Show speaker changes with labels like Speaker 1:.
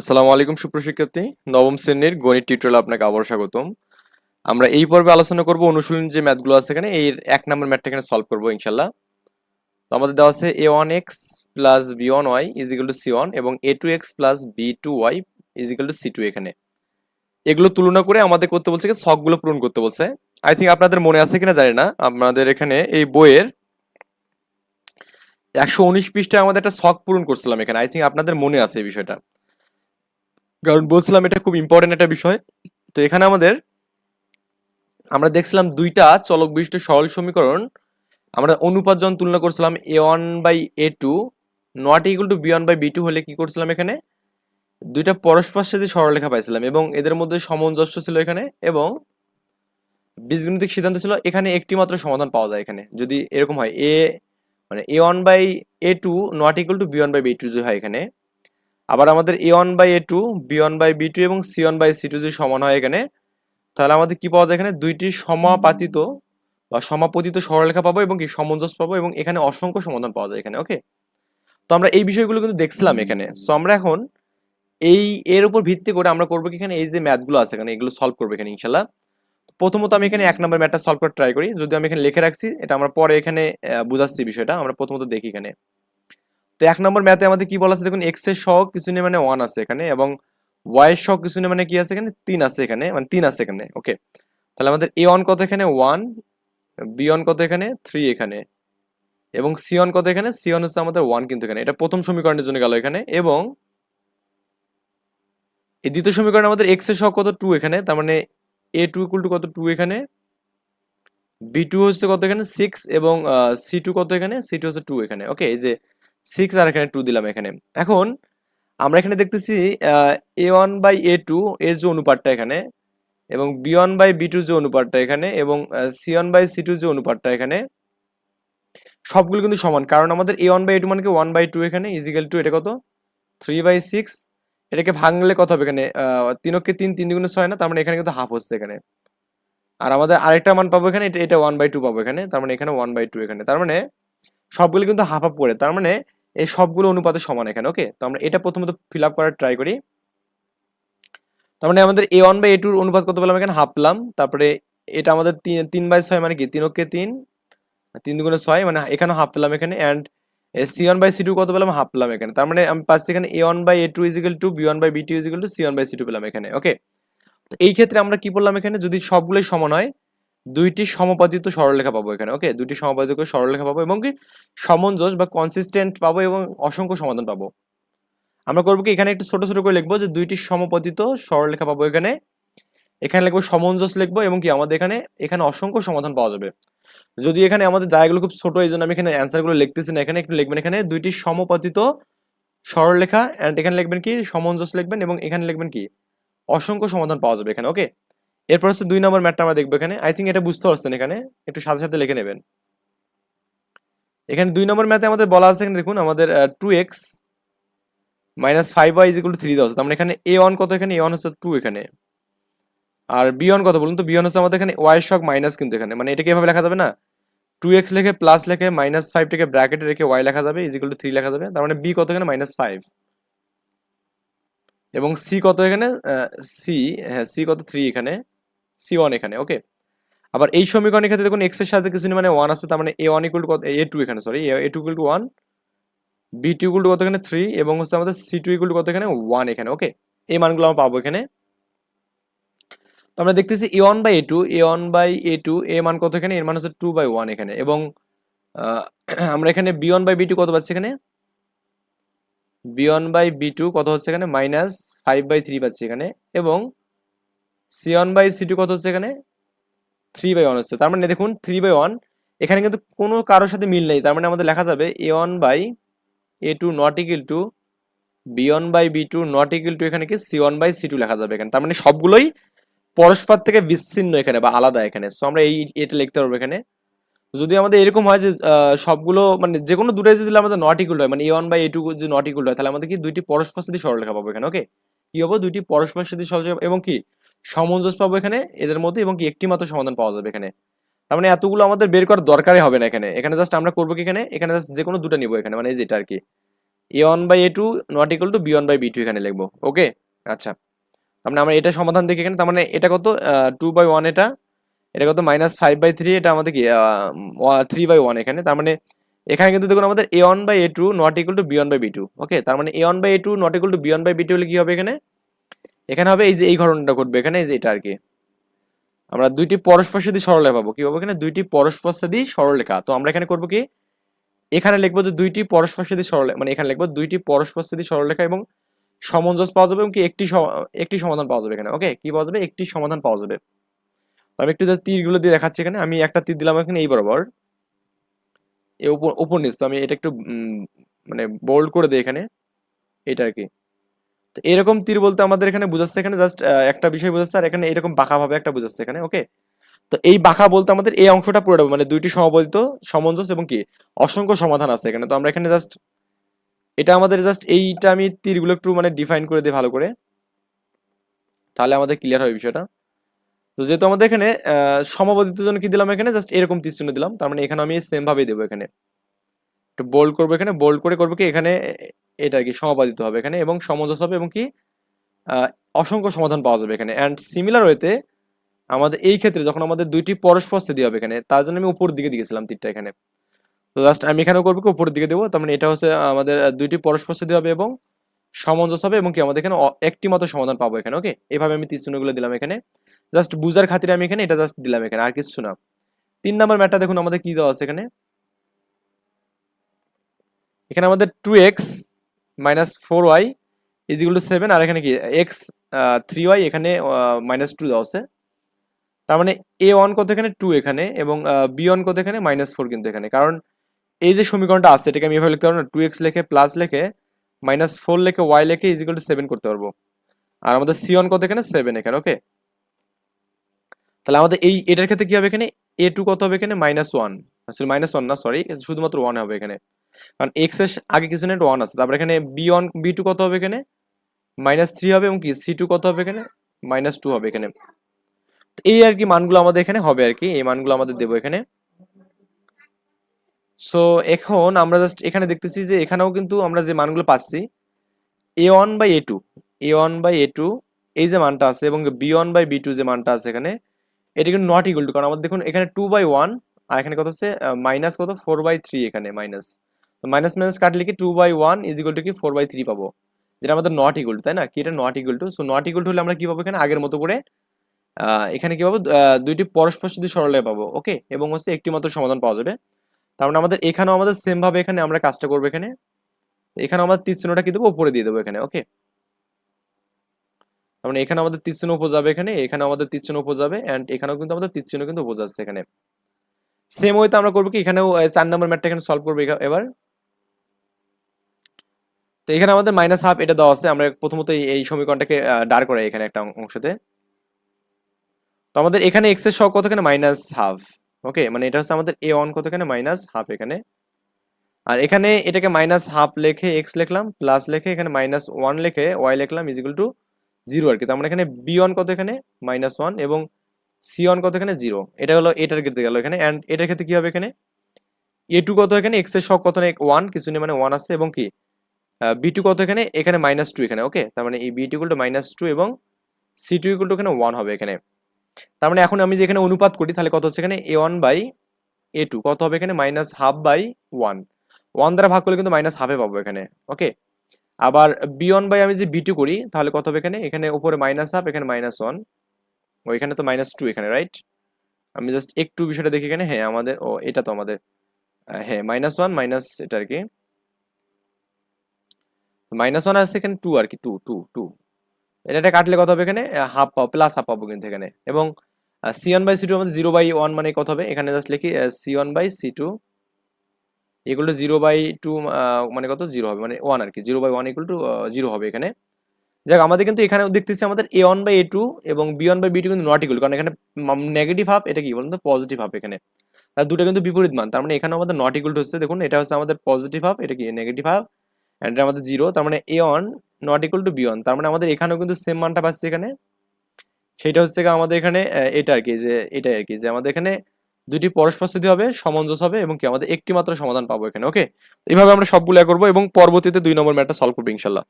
Speaker 1: আসসালামু আলাইকুম সুপ্রশিক্ষার্থী নবম শ্রেণির গণিত টিউটোরিয়াল আপনাকে আবার স্বাগতম। আমরা এই পর্বে আলোচনা করব অনুশীলন যে ম্যাথগুলো আছে এখানে এই এক নম্বর ম্যাথটা এখানে সলভ করব ইনশাল্লাহ তো আমাদের দেওয়া আছে A one X plus B one Y is equal to C one এবং A two X plus B two Y is equal to C two এখানে। এগুলো তুলনা করে আমাদের করতে বলছে কি, ছকগুলো পূরণ করতে বলছে। আই থিঙ্ক আপনাদের মনে আছে কিনা জানি না। আপনাদের এখানে এই বইয়ের একশো উনিশ পৃষ্ঠায় আমাদের একটা ছক পূরণ করছিলাম এখানে। আই থিঙ্ক আপনাদের মনে আছে এই বিষয়টা। কারণ বলছিলাম এটা খুব ইম্পর্টেন্ট একটা বিষয়। তো এখানে আমাদের, আমরা দেখছিলাম দুইটা চলক বিশিষ্ট সরল সমীকরণ। আমরা অনুপাতজন তুলনা করছিলাম A one by A two not equal to B one by B two হলে কি করছিলাম এখানে? দুইটা পরস্পর সাথে সরলরেখা পাইছিলাম এবং এদের মধ্যে সামঞ্জস্য ছিল এখানে এবং বীজগণিতিক সিদ্ধান্ত ছিল এখানে একটি মাত্র সমাধান পাওয়া যায় এখানে। যদি এরকম হয় এ মানে A one by A two not equal to B one by B two যদি হয় এখানে আবার আমাদের A one by A two B one by B two এবং C one by C two যদি সমান হয় এখানে তাহলে আমাদের কি পাওয়া যায় এখানে? দুইটি সমাপাতিত বা সমাপতিত সরলরেখা পাবো এবং কি? সামঞ্জস্য পাবো এবং এখানে অসংখ্য সমাধান পাওয়া যায় এখানে ওকে তো আমরা এই বিষয়গুলো কিন্তু দেখছিলাম এখানে। সো আমরা এখন এই এর উপর ভিত্তি করে আমরা করব কি এখানে? এই যে ম্যাথগুলো আছে এখানে এগুলো সলভ করব এখানে ইনশাল্লাহ প্রথমত আমি এখানে এক নম্বর ম্যাথটা সলভ করে ট্রাই করি। যদি আমি এখানে লিখে রাখছি এটা আমরা পরে এখানে বুঝাচ্ছি বিষয়টা। আমরা প্রথমত দেখি এখানে। তো এক নম্বর ম্যাথে আমাদের কি বলা আছে? দেখুন এক্সের সহ কিছু নেই মানে ওয়ান আছে এখানে এবং ওয়াই এর সহ কিছু নেই মানে কি আছে এখানে? তিন আছে এখানে মানে তিন আছে এখানে ওকে তাহলে আমাদের এ ওয়ান কত এখানে? ওয়ান বি ওয়ান কত এখানে? থ্রি এখানে এবং সি ওয়ান কত এখানে? সি ওয়ান হচ্ছে আমাদের ওয়ান কিন্তু এখানে। এটা প্রথম সমীকরণের জন্য গেল এখানে এবং এই দ্বিতীয় সমীকরণ আমাদের এক্সের সহ কত? টু এখানে, তার মানে এ টু ইকুয়াল টু কত? টু এখানে। বি টু হচ্ছে কত এখানে? সিক্স এবং সি টু কত এখানে? সি টু হচ্ছে টু এখানে ওকে এই যে সিক্স আর এখানে টু দিলাম এখানে। এখন আমরা এখানে দেখতেছি A one by A two এর যে অনুপাতটা এখানে এবং B one by B two যে অনুপাতটা এখানে এবং C one by C two যে অনুপাতটা এখানে সবগুলো কিন্তু সমান। কারণ আমাদের A one by A two মানে ওয়ান বাই টু এখানে ইজিক্যাল টু এটা কত? থ্রি বাই সিক্স এটাকে ভাঙলে কত হবে এখানে? আহ, তিনকে তিন তিন দুগুণে ছয় না? তার মানে এখানে কিন্তু হাফ হচ্ছে এখানে। আর আমাদের আরেকটা মান পাবো এখানে এটা এটা ওয়ান বাই টু পাবো এখানে। তার মানে এখানে ওয়ান বাই টু এখানে। তার মানে সবগুলো কিন্তু হাফ হাফ করে, তার মানে এই সবগুলো অনুপাতে সমান এখানে ওকে তো আমরা এটা প্রথমত ফিল আপ করার ট্রাই করি। তার মানে আমাদের এ ওয়ান বাই এ টুর অনুপাত কত পেলাম এখানে? হাফ পেলাম। তারপরে এটা আমাদের তিন তিন বাই ছয় মানে কি? তিন ওকে তিন তিন দুগুণে ছয় মানে এখানে হাফ পেলাম এখানে। And C one by C two কত পেলাম? হাফ পেলাম এখানে। তার মানে আমি পাচ্ছি এখানে A one by A two equal to B one by B two equal to C one by C two পেলাম এখানে ওকে তো এই ক্ষেত্রে আমরা কি বললাম এখানে? যদি সবগুলোই সমান হয় দুইটি সমপাদিত সরলরেখা পাবো এখানে ওকে দুইটি সমপাদিত সরলরেখা পাবো এবং কি? সমঞ্জস বা কনসিস্টেন্ট পাবো এবং অসংখ্য সমাধান পাবো। আমরা করব কি? এখানে একটু ছোট ছোট করে লিখব যে দুইটি সমপতিত সরলরেখা পাবো এখানে। এখানে লিখব সমঞ্জস লিখব এবং কি? আমাদের এখানে এখানে অসংখ্য সমাধান পাওয়া যাবে। যদি এখানে আমাদের জায়গাগুলো খুব ছোট, এই জন্য আমি এখানে অ্যান্সারগুলো লিখতেছি না। এখানে একটু লিখবেন, এখানে দুইটি সমপতিত সরলরেখা অ্যান্ড এখানে লিখবেন কি? সমঞ্জস লিখবেন এবং এখানে লিখবেন কি? অসংখ্য সমাধান পাওয়া যাবে এখানে ওকে এরপর হচ্ছে দুই নম্বর ম্যাটটা আমরা দেখব এখানে। আই থিঙ্ক এটা বুঝতে পারছেন এখানে। একটু সাথে সাথে লিখে নেবেন। এখানে দুই নম্বর ম্যাথে আমাদের বলা আছে এখানে দেখুন, আমাদের two X minus five Y equal three দেওয়া আছে মানে এখানে এ ওয়ান কত এখানে? এ ওয়ান হচ্ছে টু এখানে। আর বি ওয়ান কত বলুন তো? বি ওয়ান হচ্ছে আমাদের এখানে ওয়াই শক মাইনাস কিন্তু এখানে। মানে এটাকে এভাবে লেখা যাবে না? টু এক্স লেখে প্লাস লেখে মাইনাস ফাইভটাকে ব্র্যাকেটে রেখে ওয়াই লেখা যাবে ইজিকুল টু থ্রি লেখা যাবে। তার মানে বি কত এখানে? মাইনাস ফাইভ এবং সি কত এখানে? সি হ্যাঁ সি কত? থ্রি এখানে। সি ওয়ান এখানে ওকে আবার এই সমীকরণের ক্ষেত্রে দেখুন এক্সের সাথে কিছু নেই, মানে ওয়ান আছে তার মানে এ ওয়ান ইকুয়াল কত? এ টু এখানে sorry A two equal to one B two equal to কত এখানে? থ্রি এবং হচ্ছে আমাদের সি টু ইকুয়াল টু কত এখানে? ওয়ান এখানে ওকে এই মানগুলো আমরা পাবো এখানে। তো আমরা দেখতেছি A one by A two A one by A two A মান কত এখানে? এর মান হচ্ছে টু বাই ওয়ান এখানে এবং আমরা এখানে B one by B two কত পাচ্ছি এখানে? B one by B two কত হচ্ছে এখানে? মাইনাস ফাইভ বাই থ্রি পাচ্ছি এখানে এবং C one by C two কত হচ্ছে এখানে? থ্রি বাই ওয়ান হচ্ছে। তার মানে দেখুন থ্রি বাই ওয়ান এখানে কিন্তু কোনো কারোর সাথে মিল নেই। তার মানে আমাদের লেখা যাবে A one by A two not equal to B one by B two not equal to এখানে কি C one by C two লেখা যাবে এখানে। তার মানে সবগুলোই পরস্পর থেকে বিচ্ছিন্ন এখানে বা আলাদা এখানে। সো আমরা এই, এটা লিখতে পারব এখানে। যদি আমাদের এরকম হয় যে সবগুলো মানে যে কোনো দুটাই যদি আমাদের নট ইকুয়াল হয় মানে A one by A two যদি নট ইকুয়াল হয়, তাহলে আমাদের কি দুইটি পরস্পর সাথে সরলরেখা পাবো এখানে ওকে কি হব দুইটি পরস্পর সাথে সরলরেখা এবং কি? সামঞ্জস্য পাবো এখানে, এদের মধ্যে, এবং কি একটি মাত্র সমাধান পাওয়া যাবে এখানে। তার মানে এতগুলো আমাদের বের করার দরকারই হবে না এখানে। এখানে জাস্ট আমরা করব কি এখানে? এখানে জাস্ট যে কোনো দুটো নিবো এখানে মানে যেটা আর কি। A one by A two not equal to B one by B two এখানে লিখব ওকে আচ্ছা। তার মানে আমরা এটা সমাধান দেখি এখানে, তার মানে এটা কত? টু বাই ওয়ান এটা। এটা কত? মাইনাস ফাইভ বাই থ্রি এটা আমাদের কি? থ্রি বাই ওয়ান এখানে। তার মানে এখানে কিন্তু দেখুন আমাদের A one by A two not equal to B one by B two okay তার মানে A one by A two not equal to B one by B two হলে কি হবে এখানে? এখানে হবে এই যে, এই ঘটনাটা ঘটবে এখানে, এই যে এটা আর কি আমরা দুইটি পরস্পর সাথী সরলরেখা পাবো। কি পাবো এখানে? দুইটি পরস্পর সাথী সরলরেখা তো আমরা এখানে করব কি? এখানে লিখব যে দুইটি পরস্পর সাথী সরল মানে এখানে লিখব দুইটি পরস্পর সাথী সরলরেখা এবং সামঞ্জস্য পাওয়া যাবে এবং কি একটি একটি সমাধান পাওয়া যাবে এখানে। ওকে? কি পাওয়া যাবে? একটি সমাধান পাওয়া যাবে। আমি একটু তীরগুলো দিয়ে দেখাচ্ছি এখানে, আমি একটা তীর দিলাম এখানে এই বরাবর। উপর উপর নিচ। তো আমি এটা একটু মানে বোল্ড করে দিই এখানে। এটা আর কি তো এরকম তীর বলতে আমাদের এখানে বোঝাচ্ছে এখানে জাস্ট একটা বিষয় বোঝাচ্ছে আর এখানে এরকম বাঁকা ভাবে একটা বোঝাচ্ছে এখানে ওকে তো এই বাঁকা বলতে আমাদের এই অংশটা পুরোটা মানে দুইটি সমবলিত সমঞ্জস এবং কি অসংখ্য সমাধান আছে এখানে। তো আমরা এখানে জাস্ট এটা আমাদের জাস্ট এইটা আমি তীরগুলো একটু মানে ডিফাইন করে দিই ভালো করে। তাহলে আমাদের ক্লিয়ার হবে বিষয়টা। তো যেহেতু আমাদের এখানে আহ, সমবদিতের জন্য কি দিলাম এখানে? জাস্ট এরকম তীর চিহ্ন দিলাম। তার মানে এখানে আমি সেম ভাবেই দেবো এখানে। একটু বোল্ড করব এখানে। বোল্ড করে করব কি? এখানে এটা কি সমবাদিত হবে এখানে এবং সমঞ্জস হবে এবং কি অসংখ্য সমাধান পাওয়া যাবে এখানে। অ্যান্ড সিমিলার ওয়েতে আমাদের এই ক্ষেত্রে যখন আমাদের দুইটি পরস্পর স্থিতি হবে এখানে, তার জন্য আমি উপর দিকে দিয়েছিলাম তীরটা এখানে। তো জাস্ট আমি এখানেও করব কি, উপরের দিকে দেবো, তার মানে এটা হচ্ছে আমাদের দুইটি পরস্পর স্থিতি হবে এবং সামঞ্জস্য হবে এবং কি আমাদের এখানে একটি মাত্র সমাধান পাবো এখানে ওকে এভাবে আমি তীর চিহ্নগুলো দিলাম এখানে। জাস্ট বুঝার খাতিরে আমি এখানে এটা জাস্ট দিলাম এখানে, আর কিছু না। তিন নাম্বার ম্যাটটা দেখুন আমাদের কি দেওয়া আছে এখানে। এখানে আমাদের two X minus four Y equal to seven আর এখানে কি এক্স থ্রি ওয়াই এখানে মাইনাস টু দেওয়া আছে। তার মানে এ ওয়ান কত এখানে? টু এখানে, এবং বি ওয়ান কত এখানে? মাইনাস ফোর কিন্তু এখানে। কারণ এই যে সমীকরণটা আছে, এটাকে আমি এভাবে লিখতে পারব না টু এক্স লেখে প্লাস লেখে মাইনাস ফোর লেখে ওয়াই লেখে ইজিকাল টু সেভেন করতে পারব। আর আমাদের সি ওয়ান কত এখানে? সেভেন এখানে ওকে তাহলে আমাদের এই, এটার ক্ষেত্রে কি হবে এখানে? এ টু কত হবে এখানে? মাইনাস ওয়ান আসলে মাইনাস ওয়ান না সরি শুধুমাত্র ওয়ান হবে এখানে। কারণ এক্সের আগে কিছু নেট ওয়ান আছে। তারপর এখানে বি ওয়ান বি টু কত হবে এখানে? মাইনাস থ্রি হবে এবং কি? সি টু কত হবে এখানে? মাইনাস টু হবে এখানে। এই আর কি মানগুলো আমাদের এখানে হবে আর কি। এই মানগুলো আমাদের দেবো এখানে। সো এখন আমরা জাস্ট এখানে দেখতেছি যে এখানেও কিন্তু আমরা যে মানগুলো পাচ্ছি A one by A two A one by A two এই যে মানটা আছে এবং B one by B two যে মানটা আছে এখানে, এটা কিন্তু নট ইকুয়াল টু কারণ আমাদের দেখুন এখানে টু বাই ওয়ান আর এখানে কত হচ্ছে? মাইনাস কত? ফোর বাই থ্রি এখানে মাইনাস মাইনাস মাইনাস কাটলে কি two by one is equal to কি ফোর বাই থ্রি পাবো। যেটা আমাদের নট ইকুয়াল টু তাই না? কি এটা not equal to so not equal to হলে আমরা কি পাবো এখানে? আগের মতো করে এখানে কি পাবো? দুইটি পরস্পর যদি সরলে পাবো ওকে এবং হচ্ছে একটি মাত্র সমাধান পাওয়া যাবে। তার মানে আমাদের, এখানেও আমাদের সেম ভাবে এখানে আমরা কাজটা করব এখানে। এখানে আমাদের চিহ্নটা কি দেবো উপরে দিয়ে দেবো এখানে ওকে তার মানে এখানে আমাদের চিহ্ন উপর যাবে এখানে এখানে আমাদের চিহ্ন উপর যাবে অ্যান্ড এখানেও কিন্তু আমাদের চিহ্ন কিন্তু উপর যাচ্ছে এখানে সেম ওয়েতে আমরা করব কি? এখানেও চার নম্বর ম্যাটটা এখানে সলভ করব এবার। তো এখানে আমাদের মাইনাস হাফ এটা দেওয়া আছে। আমরা প্রথমত এই- সমীকরণটাকে দাঁড় করাই এখানে একটা অংশতে। তো আমাদের এখানে এক্সের সহগ কত এখানে মাইনাস হাফ ওকে মানে এটা হচ্ছে আমাদের এ ওয়ান কত এখানে মাইনাস হাফ এখানে। আর এখানে এটাকে মাইনাস হাফ লেখে এক্স লিখলাম প্লাস লেখে এখানে মাইনাস ওয়ান লেখে ওয়াই লিখলাম ইজিক্যাল টু জিরো আর কি। তার মানে এখানে বি ওয়ান কত এখানে মাইনাস ওয়ান এবং সি ওয়ান কত এখানে জিরো এটা হলো এটার ক্ষেত্রে গেল এখানে। অ্যান্ড এটার ক্ষেত্রে কি হবে এখানে? এ টু কত এখানে? এক্সের সহগ কত ওয়ান কিছু নেই মানে ওয়ান আছে এবং কি? বি টু কত এখানে? এখানে মাইনাস টু এখানে ওকে তার মানে এই B two two minus two এবং সি টু টু এখানে ওয়ান হবে এখানে। তার মানে এখন আমি যে এখানে অনুপাত করি, তাহলে কত হচ্ছে এখানে? A one by A two কত হবে এখানে? Minus half by one one দ্বারা ভাগ করলে কিন্তু মাইনাস হাফে পাবো এখানে ওকে আবার বি ওয়ান বাই আমি যে বি টু করি, তাহলে কত হবে এখানে? এখানে উপরে মাইনাস হাফ এখানে মাইনাস ওয়ান এখানে তো মাইনাস টু এখানে রাইট আমি জাস্ট একটু বিষয়টা দেখি এখানে। হ্যাঁ আমাদের, ও, এটা তো আমাদের। হ্যাঁ মাইনাস ওয়ান মাইনাস এটা আর কি। মাইনাস ওয়ান আছে এখানে টু আর কি টু টু টু এটা কাটলে কত হবে এখানে? হাফ পাবো প্লাস হাফ পাবো কিন্তু এখানে। এবং C one by C two আমাদের জিরো বাই ওয়ান মানে কত হবে? এখানে জাস্ট লিখি C one by C two এগুলো জিরো বাই টু মানে কত? জিরো হবে মানে ওয়ান আর কি। Zero by one equal to zero হবে এখানে। যাক, আমাদের কিন্তু এখানে দেখতেছি আমাদের A one by A two এবং B one by B two কিন্তু নট ইকুয়াল কারণ এখানে নেগেটিভ হাফ এটা কি বলুন তো পজিটিভ হাফ এখানে। তার দুটো কিন্তু বিপরীত মান, তার মানে এখানে আমাদের নট ইকুয়াল হচ্ছে। দেখুন, এটা হচ্ছে আমাদের পজিটিভ হাফ এটা কি? নেগেটিভ হাফ আমাদের জিরো তার মানে A one not equal to B one তার মানে আমাদের এখানেও কিন্তু সেম মানটা পাচ্ছি এখানে। সেটা হচ্ছে আমাদের এখানে এটা আর কি, যে এটাই আর কি, যে আমাদের এখানে দুটি পরস্পর স্থিতি হবে, সমঞ্জস হবে, এবং কি আমাদের একটি মাত্র সমাধান পাবো এখানে ওকে এইভাবে আমরা সবগুলো করব, এবং পরবর্তীতে দুই নম্বর ম্যাটটা সলভ করব, ইনশাল্লাহ।